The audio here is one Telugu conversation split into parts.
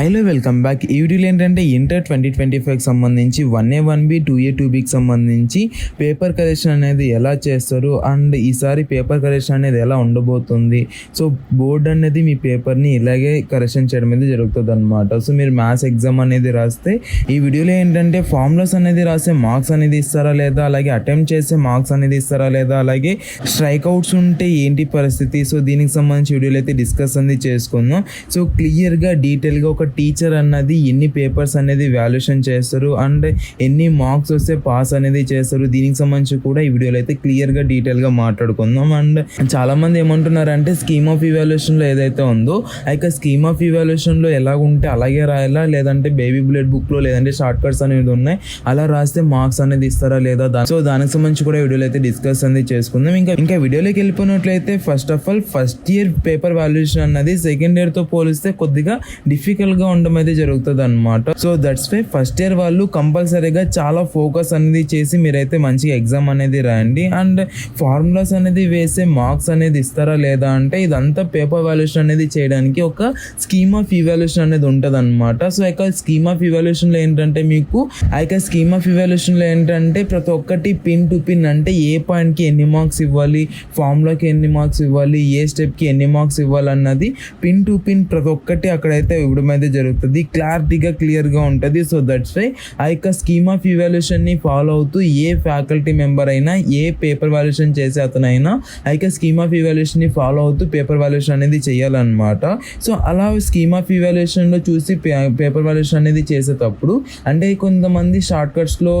హైలో వెల్కమ్ బ్యాక్. ఈ వీడియోలో ఏంటంటే ఇంటర్ ట్వంటీ ట్వంటీ ఫైవ్కి సంబంధించి one A one B two A two బికి సంబంధించి పేపర్ కరెక్షన్ అనేది ఎలా చేస్తారు అండ్ ఈసారి పేపర్ కరెక్షన్ అనేది ఎలా ఉండబోతుంది. సో బోర్డ్ అనేది మీ పేపర్ని ఇలాగే కరెక్షన్ చేయడం అనేది జరుగుతుంది అనమాట సో మీరు మ్యాథ్స్ ఎగ్జామ్ అనేది రాస్తే ఈ వీడియోలో ఏంటంటే ఫార్ములాస్ అనేది రాసే మార్క్స్ అనేది ఇస్తారా లేదా అలాగే అటెంప్ట్ చేసే మార్క్స్ అనేది ఇస్తారా లేదా అలాగే స్ట్రైక్ అవుట్స్ ఉంటే ఏంటి పరిస్థితి? సో దీనికి సంబంధించి వీడియోలో అయితే డిస్కస్ అనేది చేసుకుందాం. సో క్లియర్గా డీటెయిల్గా ఒక టీచర్ అన్నది ఎన్ని పేపర్స్ అనేది వాల్యుయేషన్ చేస్తారు అండ్ ఎన్ని మార్క్స్ వస్తే పాస్ అనేది చేస్తారు. దీనికి సంబంధించి కూడా ఈ వీడియోలో అయితే క్లియర్గా డీటెయిల్గా మాట్లాడుకుందాం. అండ్ చాలామంది ఏమంటున్నారంటే స్కీమ్ ఆఫ్ ఇవాల్యుయేషన్లో ఏదైతే ఉందో అయితే స్కీమ్ ఆఫ్ ఇవాల్యుయేషన్లో ఎలా ఉంటే అలాగే రాయాలా? లేదంటే బేబీ బుల్లెట్ బుక్లో లేదంటే షార్ట్ కట్స్ అనేది ఉన్నాయి. అలా రాస్తే మార్క్స్ అనేది ఇస్తారా లేదా? సో దానికి సంబంధించి కూడా వీడియోలో అయితే డిస్కస్ అనేది చేసుకుందాం. ఇంకా ఇంకా వీడియోలోకి వెళ్ళిపోయినట్లయితే first of all first year paper valuation అన్నది సెకండ్ ఇయర్తో పోలిస్తే కొద్దిగా డిఫికల్ట్ గా ఉండడం అయితే జరుగుతుంది అనమాట so that's why first year వాళ్ళు కంపల్సరీగా చాలా ఫోకస్ అనేది చేసి మీరైతే మంచిగా ఎగ్జామ్ అనేది రాయండి. అండ్ ఫార్ములాస్ అనేది వేసే మార్క్స్ అనేది ఇస్తారా లేదా అంటే ఇదంతా పేపర్ వాల్యుయేషన్ అనేది చేయడానికి ఒక స్కీమ్ ఆఫ్ ఇవాల్యుయేషన్ అనేది ఉంటుంది అనమాట సో యొక్క స్కీమ్ ఆఫ్ ఇవాల్యుయేషన్లో ఏంటంటే మీకు ఆ యొక్క స్కీమ్ ఆఫ్ ఇవాల్యుయేషన్లో ఏంటంటే ప్రతి ఒక్కటి పిన్ టు పిన్ అంటే ఏ పాయింట్కి ఎన్ని మార్క్స్ ఇవ్వాలి ఫార్ములాకి ఎన్ని మార్క్స్ ఇవ్వాలి ఏ స్టెప్కి ఎన్ని మార్క్స్ ఇవ్వాలి అన్నది పిన్ టు పిన్ ప్రతి ఒక్కటి అక్కడైతే ఇవ్వడం అయితే జరుగుతుంది. క్లారిటీగా క్లియర్గా ఉంటుంది. సో దట్స్ వై ఆ యొక్క స్కీమ్ ఆఫ్ ఇవాల్యుయేషన్ని ఫాలో అవుతూ ఏ ఫ్యాకల్టీ మెంబర్ అయినా ఏ పేపర్ వాల్యుయేషన్ చేసే అతనైనా ఆ యొక్క స్కీమ్ ఆఫ్ ఇవాల్యుయేషన్ని ఫాలో అవుతూ పేపర్ వాల్యుయేషన్ అనేది చేయాలన్నమాట. సో అలా స్కీమ్ ఆఫ్ ఇవాల్యుయేషన్లో చూసి పేపర్ వాల్యుయేషన్ అనేది చేసేటప్పుడు అంటే కొంతమంది షార్ట్ కట్స్లో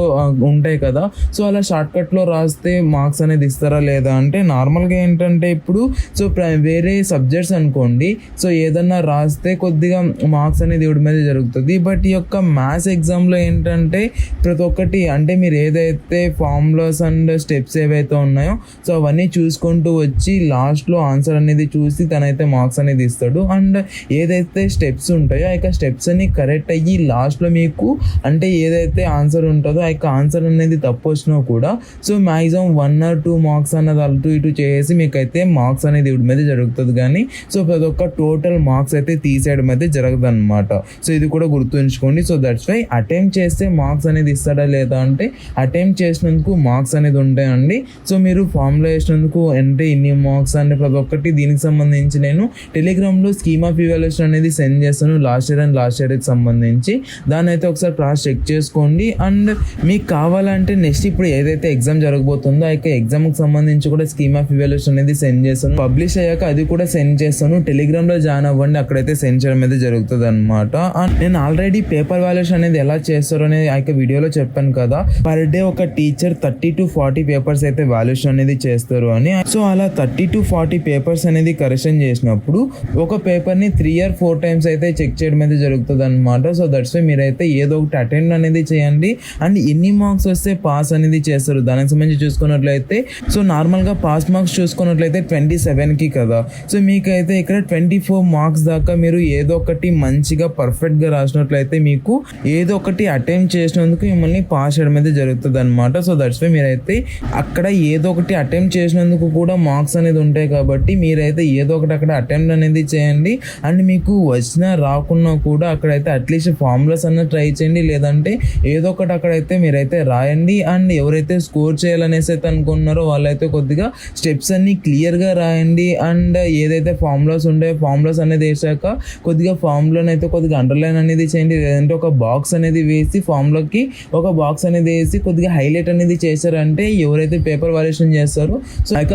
ఉంటాయి కదా. సో అలా షార్ట్ కట్లో రాస్తే మార్క్స్ అనేది ఇస్తారా లేదా అంటే నార్మల్గా ఏంటంటే ఇప్పుడు సో వేరే సబ్జెక్ట్స్ అనుకోండి. సో ఏదన్నా రాస్తే కొద్దిగా మార్క్స్ మార్క్స్ అనేది ఇవ్వడం మీద జరుగుతుంది. బట్ ఈ యొక్క మ్యాథ్స్ ఎగ్జామ్లో ఏంటంటే ప్రతి ఒక్కటి అంటే మీరు ఏదైతే ఫార్ములాస్ అండ్ స్టెప్స్ ఏవైతే ఉన్నాయో సో అవన్నీ చూసుకుంటూ వచ్చి లాస్ట్లో ఆన్సర్ అనేది చూసి తనైతే మార్క్స్ అనేది ఇస్తాడు. అండ్ ఏదైతే స్టెప్స్ ఉంటాయో ఆ యొక్క స్టెప్స్ అన్ని కరెక్ట్ అయ్యి లాస్ట్లో మీకు అంటే ఏదైతే ఆన్సర్ ఉంటుందో ఆ యొక్క ఆన్సర్ అనేది తప్పు వచ్చినా కూడా so maximum one or two marks అన్నది అటు ఇటు చేసి మీకు అయితే మార్క్స్ అనేది ఇవ్వడం మీద జరుగుతుంది కానీ సో ప్రతి ఒక్క టోటల్ మార్క్స్ అయితే తీసేయడం అయితే జరగదు అనమాట సో ఇది కూడా గుర్తుంచుకోండి. సో దట్స్ వై అటెంప్ట్ చేస్తే మార్క్స్ అనేది ఇస్తాడా లేదా అంటే అటెంప్ట్ చేసినందుకు మార్క్స్ అనేది ఉంటాయండి. సో మీరు ఫామ్లో వేసినందుకు అంటే ఇన్ని మార్క్స్ అనే ప్రతి ఒక్కటి దీనికి సంబంధించి నేను టెలిగ్రామ్లో స్కీమ్ ఆఫ్ ఇవాల్యుయేషన్ అనేది సెండ్ చేస్తాను. లాస్ట్ ఇయర్ అండ్ లాస్ట్ ఇయర్కి సంబంధించి. దాని అయితే ఒకసారి క్లాస్ చెక్ చేసుకోండి. అండ్ మీకు కావాలంటే నెక్స్ట్ ఇప్పుడు ఏదైతే ఎగ్జామ్ జరగబోతుందో ఆ యొక్క ఎగ్జామ్కి సంబంధించి కూడా స్కీమ్ ఆఫ్ ఇవాల్యుయేషన్ అనేది సెండ్ చేస్తాను. పబ్లిష్ అయ్యాక అది కూడా సెండ్ చేస్తాను. టెలిగ్రామ్లో జాయిన్ అవ్వండి. అక్కడైతే సెండ్ చేయడం అయితే జరుగుతుంది అనమాట నేను ఆల్రెడీ పేపర్ వాల్యుయేషన్ అనేది ఎలా చేస్తారు అనేది ఆ యొక్క వీడియోలో చెప్పాను కదా. పర్ డే ఒక teacher thirty to forty papers అయితే వాల్యూషన్ అనేది చేస్తారు అని. సో అలా థర్టీ టు ఫార్టీ పేపర్స్ అనేది కరెక్షన్ చేసినప్పుడు ఒక పేపర్ని త్రీ ఆర్ ఫోర్ టైమ్స్ అయితే చెక్ చేయడం అయితే జరుగుతుంది అనమాట సో దట్స్ వై మీరైతే ఏదో ఒకటి అటెండ్ అనేది చేయండి. అండ్ ఎన్ని మార్క్స్ వస్తే పాస్ అనేది చేస్తారు. దానికి సంబంధించి చూసుకున్నట్లయితే సో నార్మల్గా పాస్ మార్క్స్ చూసుకున్నట్లయితే ట్వంటీ సెవెన్కి కదా. సో మీకైతే ఇక్కడ ట్వంటీ ఫోర్ మార్క్స్ దాకా మీరు ఏదో ఒకటి మంచి మంచిగా పర్ఫెక్ట్గా రాసినట్లయితే మీకు ఏదో ఒకటి అటెంప్ట్ చేసినందుకు మిమ్మల్ని పాస్ చేయడం అయితే జరుగుతుంది అనమాట సో దట్స్ వై మీరైతే అక్కడ ఏదో ఒకటి అటెంప్ట్ చేసినందుకు కూడా మార్క్స్ అనేది ఉంటాయి కాబట్టి మీరైతే ఏదో ఒకటి అక్కడ అటెంప్ట్ అనేది చేయండి. అండ్ మీకు వచ్చినా రాకున్నా కూడా అక్కడైతే అట్లీస్ట్ ఫార్ములాస్ అన్న ట్రై చేయండి. లేదంటే ఏదో ఒకటి అక్కడైతే మీరైతే రాయండి. అండ్ ఎవరైతే స్కోర్ చేయాలనేసి అయితే అనుకున్నారో వాళ్ళైతే కొద్దిగా స్టెప్స్ అన్ని క్లియర్గా రాయండి. అండ్ ఏదైతే ఫార్ములాస్ ఉంటాయో ఫార్ములాస్ అనేది వేసాక కొద్దిగా ఫార్ములాని అయితే కొద్దిగా అండర్లైన్ అనేది చేయండి. లేదంటే ఒక బాక్స్ అనేది వేసి ఫామ్లోకి ఒక బాక్స్ అనేది వేసి కొద్దిగా హైలైట్ అనేది చేశారంటే ఎవరైతే పేపర్ వాల్యుయేషన్ చేస్తారో సో ఆ యొక్క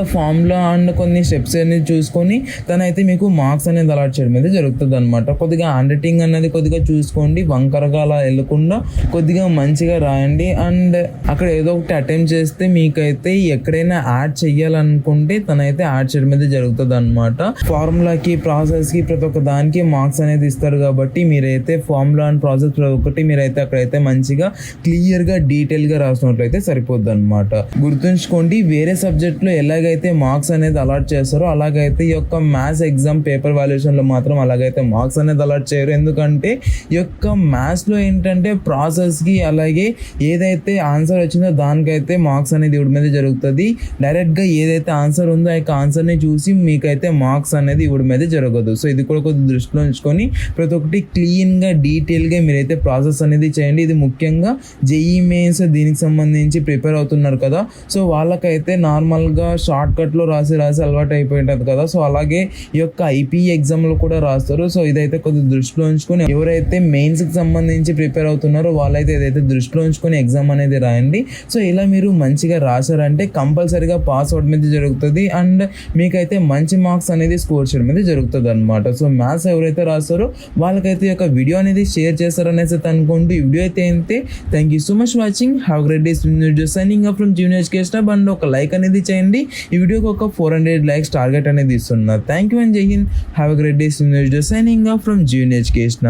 అండ్ కొన్ని స్టెప్స్ అనేది చూసుకొని తనైతే మీకు మార్క్స్ అనేది అలాట్ చేయడం అయితే జరుగుతుంది అనమాట కొద్దిగా హ్యాండ్ రైటింగ్ అనేది కొద్దిగా చూసుకోండి. వంకరగా అలా వెళ్ళకుండా కొద్దిగా మంచిగా రాయండి. అండ్ అక్కడ ఏదో ఒకటి అటెంప్ట్ చేస్తే మీకైతే ఎక్కడైనా యాడ్ చెయ్యాలనుకుంటే తనైతే యాడ్ చేయడం అయితే జరుగుతుంది అనమాట ఫార్ములాకి ప్రాసెస్కి ప్రతి ఒక్క దానికి మార్క్స్ అనేది ఇస్తారు కాబట్టి మీరైతే ఫార్ములా అండ్ ప్రాసెస్ ఒకటి మీరైతే అక్కడైతే మంచిగా క్లియర్గా డీటెయిల్గా రాసినట్లయితే సరిపోద్ది అనమాట గుర్తుంచుకోండి వేరే సబ్జెక్ట్లో ఎలాగైతే మార్క్స్ అనేది అలాట్ చేస్తారో అలాగైతే ఈ యొక్క మ్యాథ్స్ ఎగ్జామ్ పేపర్ వాల్యుయేషన్లో మాత్రం అలాగైతే మార్క్స్ అనేది అలాట్ చేయరు. ఎందుకంటే ఈ యొక్క మ్యాథ్స్లో ఏంటంటే ప్రాసెస్కి అలాగే ఏదైతే ఆన్సర్ వచ్చిందో దానికైతే మార్క్స్ అనేది ఇవ్వడం మీద జరుగుతుంది. డైరెక్ట్గా ఏదైతే ఆన్సర్ ఉందో ఆ యొక్క ఆన్సర్ని చూసి మీకైతే మార్క్స్ అనేది ఇవ్వడం మీద జరగదు. సో ఇది కూడా కొద్దిగా దృష్టిలో ఉంచుకొని ప్రతి ఒక్కటి క్లీన్గా డీటెయిల్గా మీరైతే ప్రాసెస్ అనేది చేయండి. ఇది ముఖ్యంగా జేఈ మెయిన్స్ దీనికి సంబంధించి ప్రిపేర్ అవుతున్నారు కదా. సో వాళ్ళకైతే నార్మల్గా షార్ట్ కట్లో రాసి రాసి అలవాటు అయిపోయింటుంది కదా. సో అలాగే ఈ యొక్క ఐపీ ఎగ్జామ్లో కూడా రాస్తారు. సో ఇదైతే కొద్దిగా దృష్టిలో ఉంచుకొని ఎవరైతే మెయిన్స్కి సంబంధించి ప్రిపేర్ అవుతున్నారో వాళ్ళైతే ఇదైతే దృష్టిలో ఉంచుకొని ఎగ్జామ్ అనేది రాయండి. సో ఇలా మీరు మంచిగా రాశారంటే కంపల్సరీగా పాస్ అవడం మీద జరుగుతుంది. అండ్ మీకైతే మంచి మార్క్స్ అనేది స్కోర్ చేయడం మీద జరుగుతుంది అనమాట సో మ్యాథ్స్ ఎవరైతే రాస్తారో వాళ్ళకైతే ఒక యొక్క వీడియో అనేది షేర్ చేస్తారనేసి అయితే అనుకుంటూ ఈ వీడియో అయితే అయితే thank you so much watching have great days signing up from Junior Education and ఒక లైక్ అనేది చేయండి. ఈ వీడియోకి ఒక ఫోర్ హండ్రెడ్ లైక్స్ టార్గెట్ అనేది ఇస్తున్నారు థ్యాంక్ యూ అండ్ జై Hind have great days signing up from Junior Education